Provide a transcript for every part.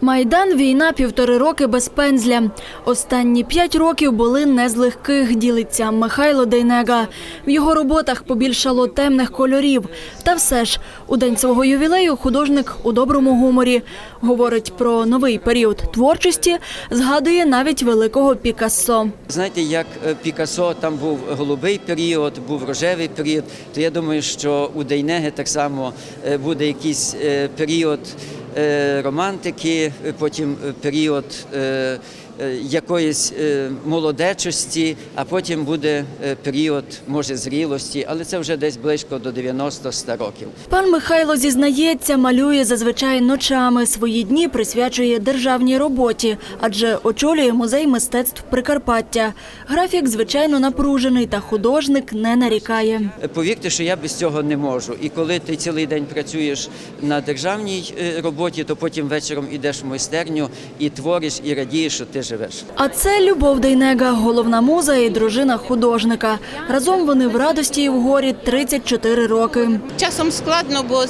Майдан війна півтори роки без пензля. Останні п'ять років були не з легких, ділиться Михайло Дейнега. В його роботах побільшало темних кольорів. Та все ж, у день свого ювілею художник у доброму гуморі. Говорить про новий період творчості, згадує навіть великого Пікассо. Знаєте, як е, Пікассо, там був голубий період, був рожевий період, то я думаю, що у Дейнеги так само е, буде якийсь е, період романтики, е, потім е, період е, е, якоїсь е, молодечості, а потім буде е, період, може, зрілості, але це вже десь близько до 90-100 років. Пан Михайло зізнається, малює зазвичай ночами. Свої дні присвячує державній роботі, адже очолює музей мистецтв Прикарпаття. Графік, звичайно, напружений, та художник не нарікає. Повірте, що я без цього не можу. І коли ти цілий день працюєш на державній е, роботі, то потім вечором йдеш в майстерню і твориш, і радієш, що ти живеш. А це Любов Дейнега, головна муза і дружина художника. Разом вони в радості і в горі 34 роки. Часом складно, бо е,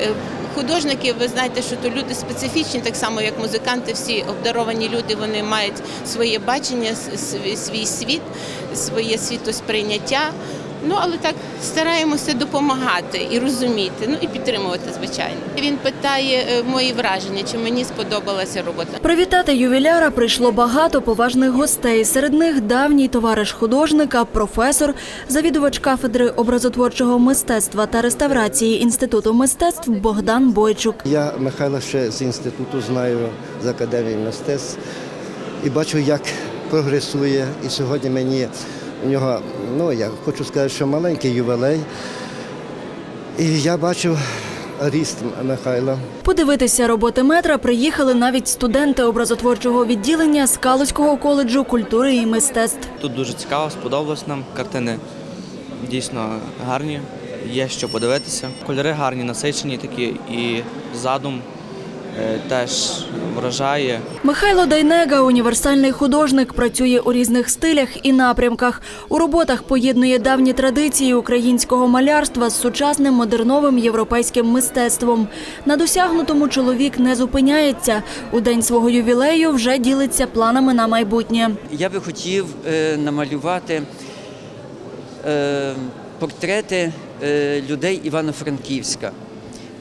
е, художники, ви знаєте, що то люди специфічні, так само як музиканти, всі обдаровані люди, вони мають своє бачення, свій- свій світ, своє світосприйняття. Ну, але так стараємося допомагати і розуміти, ну і підтримувати, звичайно. Він питає е, мої враження, чи мені сподобалася робота. Привітати ювіляра прийшло багато поважних гостей. Серед них давній товариш художника, професор, завідувач кафедри образотворчого мистецтва та реставрації Інституту мистецтв Богдан Бойчук. Я Михайла ще з інституту знаю з академії мистецтв і бачу, як прогресує. І сьогодні мені у нього, ну я хочу сказати, що маленький ювілей. І я бачу ріст Михайла. Подивитися роботи метра приїхали навіть студенти образотворчого відділення Скалузького коледжу культури і мистецтв. Тут дуже цікаво, сподобалось нам. Картини дійсно гарні, є що подивитися. Кольори гарні, насичені такі, і задум теж вражає. Михайло Дайнега, універсальний художник, працює у різних стилях і напрямках. У роботах поєднує давні традиції українського малярства з сучасним модерновим європейським мистецтвом. На досягнутому чоловік не зупиняється. У день свого ювілею вже ділиться планами на майбутнє. Я би хотів е, намалювати е, портрети е, людей Івано-Франківська,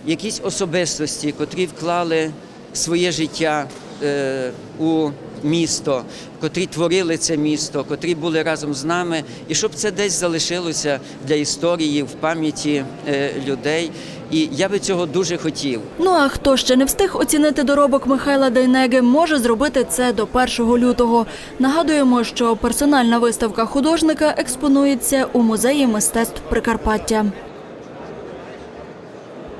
якісь особистості, котрі вклали своє життя е, у місто, котрі творили це місто, котрі були разом з нами, і щоб це десь залишилося для історії в пам'яті е, людей. І я би цього дуже хотів. Ну а хто ще не встиг оцінити доробок Михайла Дайнеги, може зробити це до 1 лютого. Нагадуємо, що персональна виставка художника експонується у музеї мистецтв Прикарпаття.